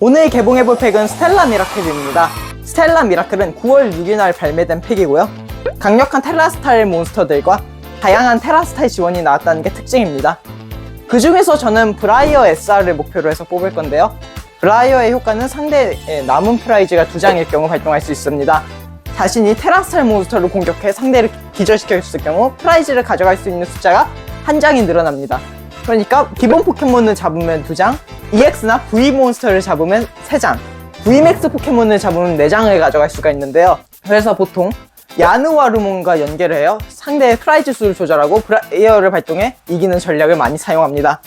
오늘 개봉해볼 팩은 스텔라 미라클입니다. 스텔라 미라클은 9월 6일 날 발매된 팩이고요. 강력한 테라 스타일 몬스터들과 다양한 테라 스타일 지원이 나왔다는 게 특징입니다. 그 중에서 저는 브라이어 SR을 목표로 해서 뽑을 건데요. 브라이어의 효과는 상대의 남은 프라이즈가 두 장일 경우 발동할 수 있습니다. 자신이 테라 스타일 몬스터를 공격해 상대를 기절시켰을 경우 프라이즈를 가져갈 수 있는 숫자가 한 장이 늘어납니다. 그러니까 기본 포켓몬을 잡으면 두 장, EX나 V 몬스터를 잡으면 세 장, VMAX 포켓몬을 잡으면 네 장을 가져갈 수가 있는데요. 그래서 보통 야누와루몬과 연계를 해요. 상대의 프라이즈 수를 조절하고 브라이어를 발동해 이기는 전략을 많이 사용합니다.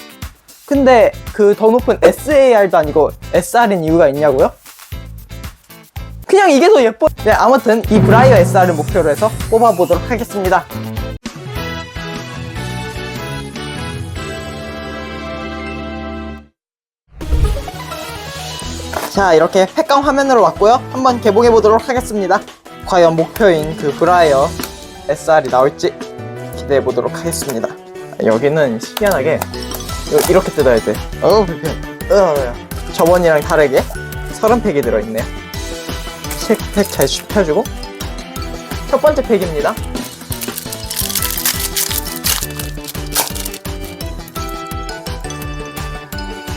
근데 그 더 높은 SAR도 아니고 SR인 이유가 있냐고요? 그냥 이게 더 예뻐. 네, 아무튼 이 브라이어 SR을 목표로 해서 뽑아보도록 하겠습니다. 자, 이렇게 팩감 화면으로 왔고요. 한번 개봉해 보도록 하겠습니다. 과연 목표인 그 브라이어 SR이 나올지 기대해 보도록 하겠습니다. 여기는 희한하게 요- 이렇게 뜯어야 돼. 어우, 불편. 으아, 저번이랑 다르게 30팩이 들어있네요. 팩잘 펴주고. 첫 번째 팩입니다.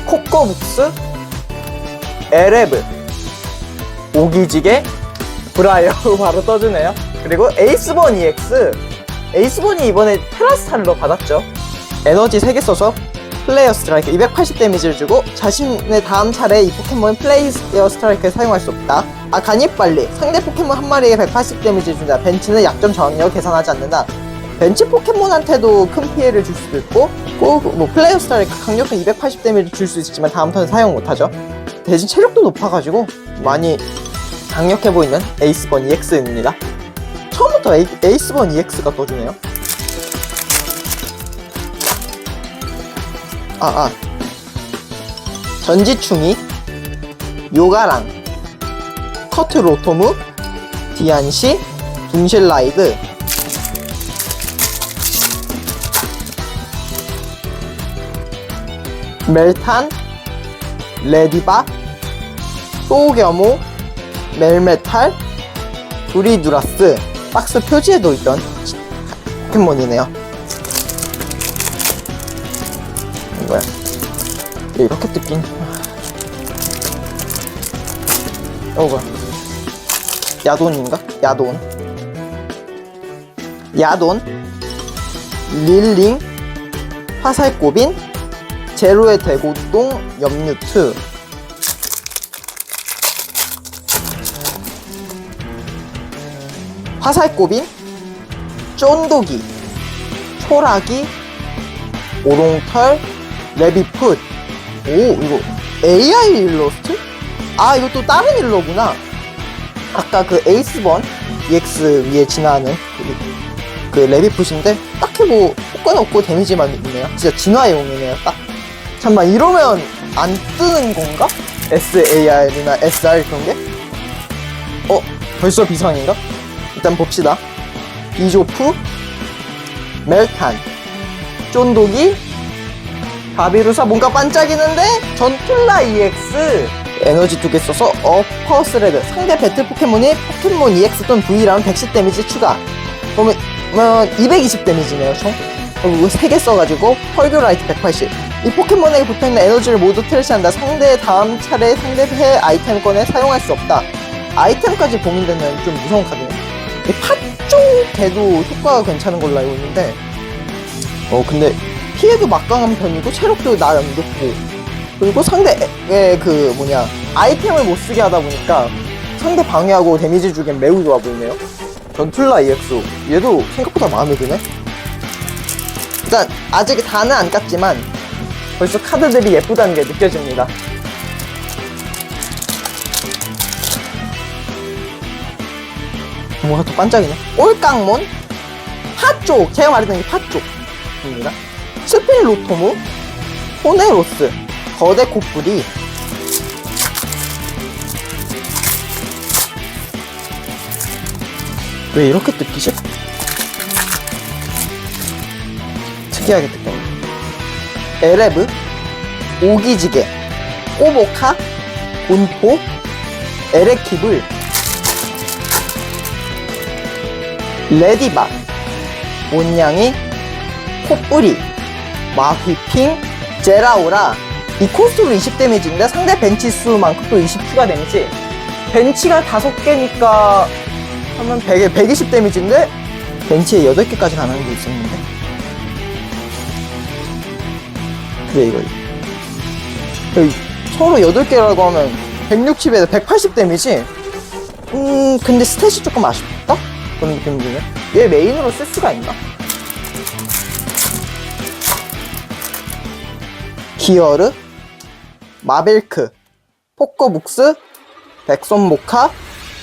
코코북스 에레브. 오기지게 브라이어 바로 떠주네요. 그리고 에이스본 EX 에이스본이 이번에 테라스타일로 받았죠. 에너지 3개 써서 플레이어 스트라이크 280 데미지를 주고 자신의 다음 차례 이 포켓몬 플레이어 스트라이크를 사용할 수 없다. 아 간입 빨리. 상대 포켓몬 한 마리에 180 데미지를 준다. 벤치는 약점 저항력을 계산하지 않는다. 벤치 포켓몬한테도 큰 피해를 줄 수도 있고 꼭 뭐 플레이어 스타일크 강력한 280 데미지를 줄 수 있지만 다음 턴에 사용 못하죠 대신 체력도 높아가지고 많이 강력해 보이는 에이스번 EX입니다. 처음부터 에이, 에이스번 EX가 떠주네요. 아, 아. 전지충이, 요가랑, 커트 로토무, 디안시, 둥실라이드, 멜탄, 레디바, 소우겸호, 멜메탈, 브리두라스, 박스 표지에도 있던 포켓몬이네요. 뭐야? 이렇게 뜯긴. 어, 뭐야? 야돈인가? 야돈. 야돈, 릴링, 화살꼬빈, 제로의 대고동, 염유트, 화살꼬빈, 쫀독이, 초라기, 오롱털, 레비풋. 오, 이거 AI 일러스트? 아, 이거 또 다른 일러구나. 아까 그 에이스번 EX 위에 지나는 그, 그 레비풋인데 딱히 뭐 효과는 없고 데미지만 있네요. 진짜 진화용이네요, 딱. 잠깐만, 이러면 안 뜨는 건가? SAR이나 SR 그런 게? 어? 벌써 비상인가? 일단 봅시다. 비조프, 멜탄, 쫀독이, 바비루사. 뭔가 반짝이는데? 전툴라 EX 에너지 두 개 써서 어퍼 스레드. 상대 배틀 포켓몬이 포켓몬 EX 또는 V라면 110 데미지 추가. 그러면 220 데미지네요 총. 그리고 3개 써가지고 펄규라이트 180이 포켓몬에게 붙어있는 에너지를 모두 트래시한다. 상대의 다음 차례 상대의 아이템권에 사용할 수 없다. 아이템까지 봉인되면 좀 무서운 카드네요. 이 팥쪽 개도 효과가 괜찮은 걸로 알고 있는데 어 근데 피해도 막강한 편이고 체력도 나름 높고 그리고 상대의 그 뭐냐 아이템을 못 쓰게 하다 보니까 상대 방해하고 데미지 주기엔 매우 좋아 보이네요. 전툴라 EX 얘도 생각보다 마음에 드네. 일단 아직 다는 안 깠지만 벌써 카드들이 예쁘다는 게 느껴집니다 뭐가 더 반짝이네. 올깡몬, 팥쪽, 제가 말했던 이 팥쪽입니다. 스필로토무, 호네로스, 거대 코뿔이, 왜 이렇게 뜯기지? 특이하게 뜯겨요. 에레브, 오기지게, 꼬보카, 본포, 에레키블, 레디바, 온양이, 코뿌리, 마휘핑, 제라오라. 이 코스트로 20 데미지인데 상대 벤치 수만큼 또 20 추가 데미지. 벤치가 5개니까 하면 100에 120 데미지인데 벤치에 8개까지 가능한 게 있었는데. 그래 이거 서로 8개라고 하면 160에서 180 데미지? 음 근데 스탯이 조금 아쉽다? 그런 느낌이 드네 얘 메인으로 쓸 수가 있나? 기어르 마벨크 포커북스 백손 모카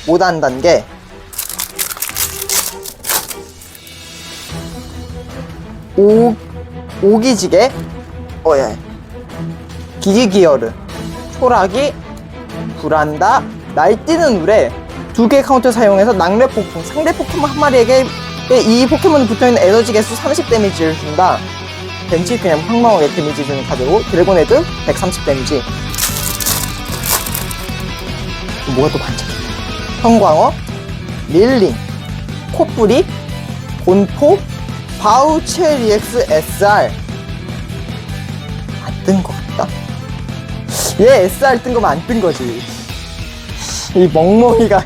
5단 단계. 오 오기지게 어예. 기기기어르 초라기 불안다 날뛰는 울에 두개 카운터 사용해서 낙뢰 폭풍 상대 포켓몬 한 마리에게 이 포켓몬이 붙어있는 에너지 개수 30 데미지를 준다. 벤치 그냥 황망하게 데미지 주는 카드고 드래곤 헤드 130 데미지. 뭐가 또 반짝해 형광어 릴링 코뿌리 본포 바우체 리엑스 SR 안 뜬 것 같다? 얘 SR 뜬 거면 안 뜬 거지. 이 멍멍이가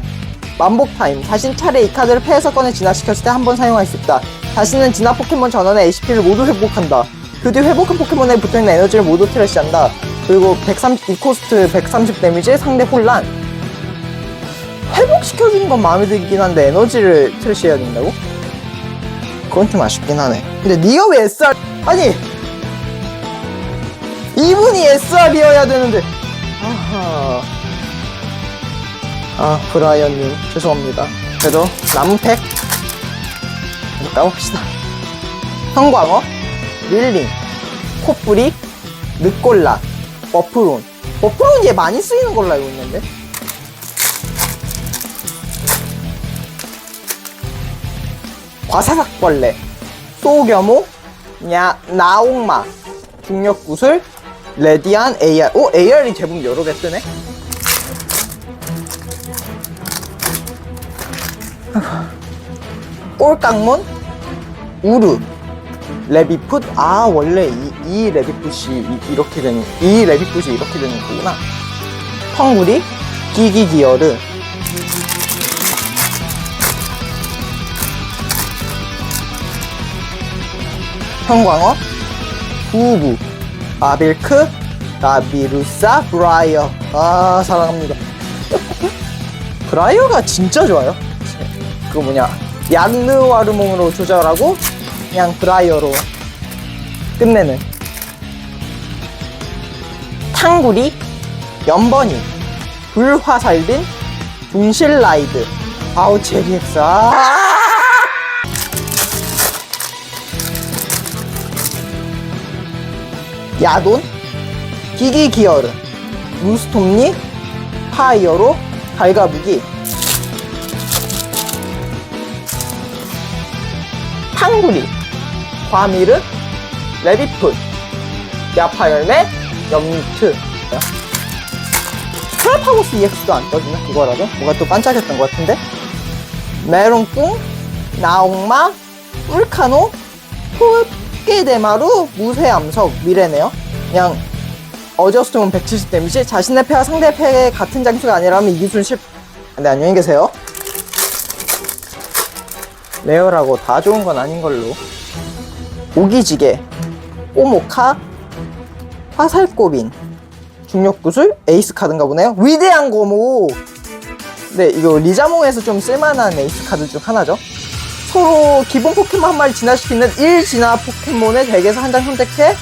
만복 타임. 자신 차례 이 카드를 패해서 꺼내 진화시켰을 때 한 번 사용할 수 있다. 자신은 진화 포켓몬 전원의 HP를 모두 회복한다. 그 뒤 회복한 포켓몬에 붙어있는 에너지를 모두 트래시한다. 그리고 130, 이 코스트 130 데미지 상대 혼란. 회복시켜주는 건 마음에 들긴 한데 에너지를 트래시해야 된다고? 그건 좀 아쉽긴 하네. 근데 니가 왜 SR 아니! 이분이 SR이어야 되는데. 아하 아 브라이언님 죄송합니다. 그래도 남은 팩? 한번 까봅시다. 형광어? 릴링? 코뿌리? 늑골라? 버프론? 버프론 얘 많이 쓰이는 걸로 알고 있는데? 과사삭벌레? 소겸호 냐 나옥마? 중력구슬? 레디안 AR 오 AR이 제법 여러 개 쓰네 꼴깡몬 우르. 레비풋? 아 원래 이, 이 레비풋이 이, 이 렇게 되는 이 레비풋이 이렇게 되는 거구나. 펑구리? 기기기어르. 형광어? 부부. 아빌크? 나비루사? 브라이어. 아 사랑합니다. 브라이어가 진짜 좋아요 그 뭐냐 얀느와르몽으로 조절하고 그냥 브라이어로 끝내는. 탕구리 연번이 불화살빈 둥실라이드 아우체리엑스 아 야돈 기기기어르 무스톱니 파이어로 갈가부기 탕구리 과미르 레비풋 야파열매 염니트 트라파고스 EX도 안 떠지나? 그거라도? 뭐가 또 반짝였던 것 같은데? 메롱꿍 나옥마 울카노 토끼데마루 무쇠암석 미래네요. 그냥 어저스트면 170 데미지 자신의 패와 상대 패의 같은 장수가 아니라면 이 기술 실 네, 안녕히 계세요 레어라고 다 좋은 건 아닌 걸로. 오기지게 오모카 화살꼬빈 중력구슬 에이스 카드인가 보네요. 위대한 고모! 네 이거 리자몽에서 좀 쓸만한 에이스 카드 중 하나죠. 서로 기본 포켓몬 한 마리 진화시키는 1진화 포켓몬의 덱에서 한 장 선택해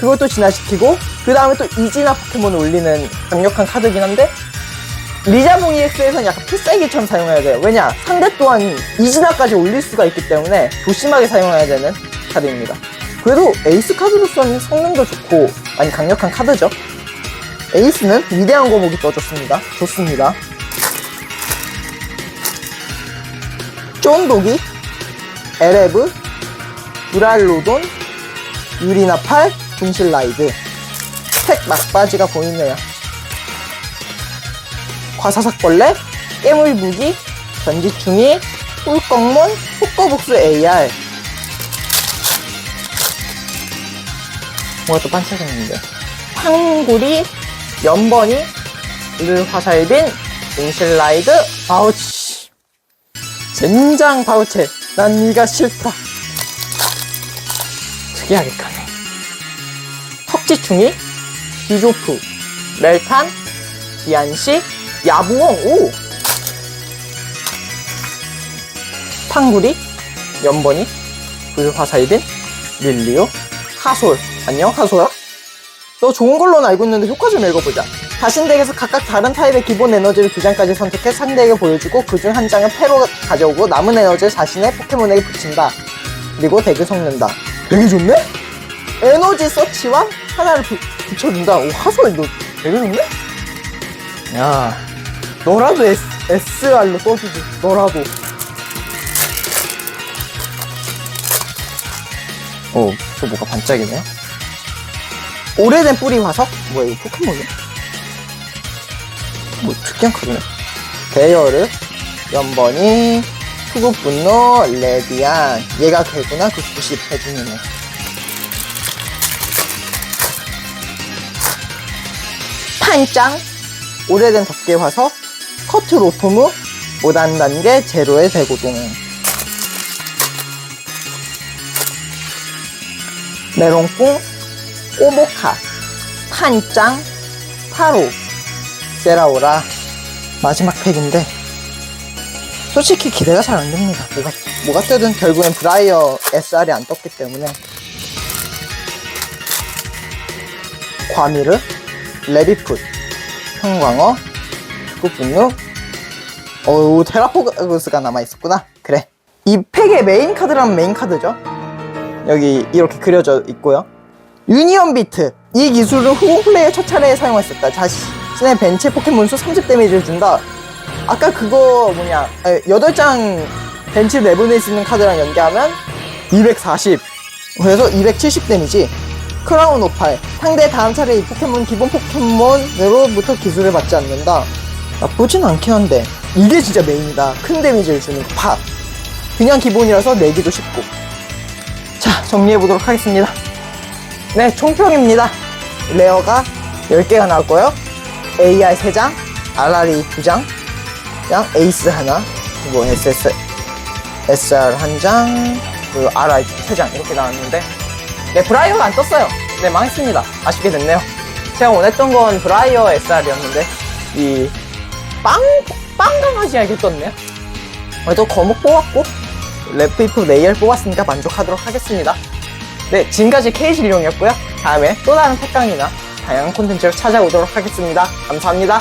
그것도 진화시키고 그 다음에 또 2진화 포켓몬을 올리는 강력한 카드긴 한데 리자몽 EX에서는 약간 필살기처럼 사용해야 돼요. 왜냐? 상대 또한 이진화까지 올릴 수가 있기 때문에 조심하게 사용해야 되는 카드입니다. 그래도 에이스 카드로서는 성능도 좋고 많이 강력한 카드죠. 에이스는 위대한 거목이 떠줬습니다. 좋습니다. 쫀독이, 에레브, 브랄로돈, 유리나팔, 분실라이드. 스택 막바지가 보이네요. 과사삭벌레, 깨물무기, 전지충이, 꿀꺽문, 호꺼복수 AR. 뭐가 또 반짝이는데. 탕구리, 연번이, 를 화살빈, 윙실라이드, 바우치. 젠장 바우체, 난 네가 싫다. 특이하게 까네. 턱지충이, 비조프, 멜탄, 비안시, 야부엉, 오! 탕구리, 연번이, 불화살빈, 릴리오, 하솔. 안녕, 하솔아? 너 좋은 걸로는 알고 있는데 효과 좀 읽어보자. 자신 덱에서 각각 다른 타입의 기본 에너지를 두 장까지 선택해 상대에게 보여주고 그 중 한 장을 패로 가져오고 남은 에너지를 자신의 포켓몬에게 붙인다. 그리고 덱을 섞는다. 되게 좋네? 에너지 서치와 하나를 비- 붙여준다. 오, 하솔 너 되게 좋네? 야, 너라도 S, SR로 써주지. 너라도. 오, 저 뭐가 반짝이네요? 오래된 뿌리 화석? 뭐야, 이거 포켓몬이야? 뭐, 특이한 카드네. 대여르, 연번이, 투구분노, 레디안. 얘가 개구나? 그 90 해중이네. 판짱, 오래된 덮개 화석, 커트 로토무, 모단 단계, 제로의 대고동. 메론꿍, 꼬모카, 판짱, 타로, 세라오라. 마지막 팩인데, 솔직히 기대가 잘 안 됩니다. 뭐가, 뭐가 뜨든 결국엔 브라이어 SR이 안 떴기 때문에. 과미르, 레비풋, 형광어, 북분육, 어우, 테라포그스가 남아 있었구나. 그래. 이 팩의 메인 카드라면 메인 카드죠. 여기 이렇게 그려져 있고요. 유니언 비트. 이 기술은 후공 플레이어 첫 차례에 사용했었다. 자신의 벤치 포켓몬 수 30 데미지를 준다. 아까 그거 뭐냐, 8장 벤치 내보낼 수 있는 카드랑 연계하면 240. 그래서 270 데미지. 크라운 오팔. 상대 다음 차례 이 포켓몬 기본 포켓몬으로부터 기술을 받지 않는다. 나쁘진 않긴 한데. 이게 진짜 메인이다. 큰 데미지를 주는 거. 파. 그냥 기본이라서 내기도 쉽고. 자, 정리해보도록 하겠습니다. 네, 총평입니다. 레어가 10개가 나왔고요. AR 3장, RRE 2장, 그냥 에이스 하나, 그리고 SS, SR 1장, 그리고 RR 3장 이렇게 나왔는데 네, 브라이어가 안 떴어요. 네, 망했습니다. 아쉽게 됐네요. 제가 원했던 건 브라이어 SR이었는데 이 빵, 빵 강아지가 이렇게 떴네요. 그래도 거목 뽑았고 랩피프 레이얼 뽑았으니까 만족하도록 하겠습니다. 네, 지금까지 케이실용이었고요. 다음에 또 다른 팩강이나 다양한 콘텐츠를 찾아오도록 하겠습니다. 감사합니다.